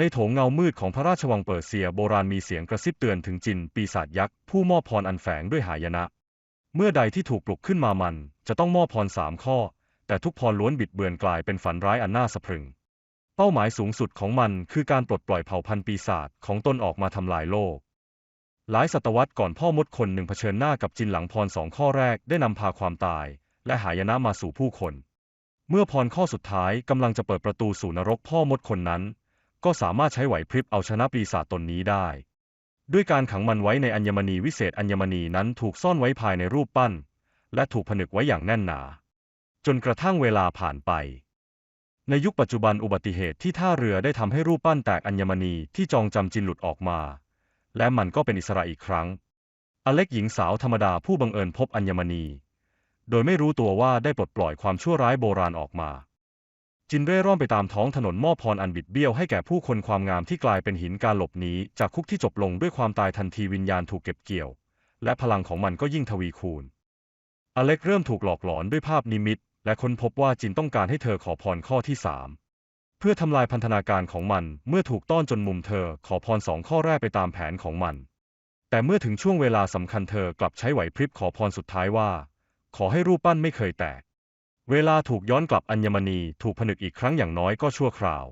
ในโถงเงามืดของพระราชวังเปอร์เซียโบราณมีเสียงกระซิบเตือนถึงจินปีศาจยักษ์ผู้มอบพรอันแฝงด้วยหายนะ เมื่อใดที่ถูกปลุกขึ้นมามัน จะต้องมอบพรสามข้อ แต่ทุกพรล้วนบิดเบือนกลายเป็นฝันร้ายอันน่าสะพรึง เป้าหมายสูงสุดของมันคือการปลดปล่อยเผ่าพันธุ์ปีศาจของตนออกมาทำลายโลก หลายศตวรรษก่อนพ่อมดคนหนึ่งเผชิญหน้ากับจินหลังพรสองข้อแรกได้นำพาความตาย และหายนะมาสู่ผู้คน เมื่อพรข้อสุดท้ายกำลังจะเปิดประตูสู่นรกพ่อมดคนนั้น ก็สามารถใช้ไหวพริบเอาชนะปีศาจตนนี้ได้ ด้วยการขังมันไว้ในอัญมณีวิเศษอัญมณีนั้นถูกซ่อนไว้ภายในรูปปั้น และถูกผนึกไว้อย่างแน่นหนา จนกระทั่งเวลาผ่านไป ในยุคปัจจุบันอุบัติเหตุที่ท่าเรือได้ทำให้รูปปั้นแตกอัญมณีที่จองจำจินหลุดออกมา และมันก็เป็นอิสระอีกครั้ง อเล็กหญิงสาวธรรมดาผู้บังเอิญพบอัญมณี โดยไม่รู้ตัวว่าได้ปลดปล่อยความชั่วร้ายโบราณออกมา จินเร่ร่อนไปตามท้องถนนมอบพรอันบิดเบี้ยวให้แก่ผู้คนความงามที่กลายเป็นหินการหลบหนีจากคุกที่จบลงด้วยความตายทันทีวิญญาณถูกเก็บเกี่ยว และพลังของมันก็ยิ่งทวีคูณ อเล็กเริ่มถูกหลอกหลอนด้วยภาพนิมิต และค้นพบว่าจินต้องการให้เธอขอพรข้อที่สามเพื่อทำลายพันธนาการของมันเมื่อถูกต้อนจนมุมเธอขอพรสองข้อแรกไปตามแผนของมัน แต่เมื่อถึงช่วงเวลาสำคัญเธอกลับใช้ไหวพริบขอพรสุดท้ายว่า ขอให้รูปปั้นไม่เคยแตก เวลาถูกย้อนกลับอัญมณีถูกผนึกอีกครั้งอย่างน้อยก็ชั่วคราว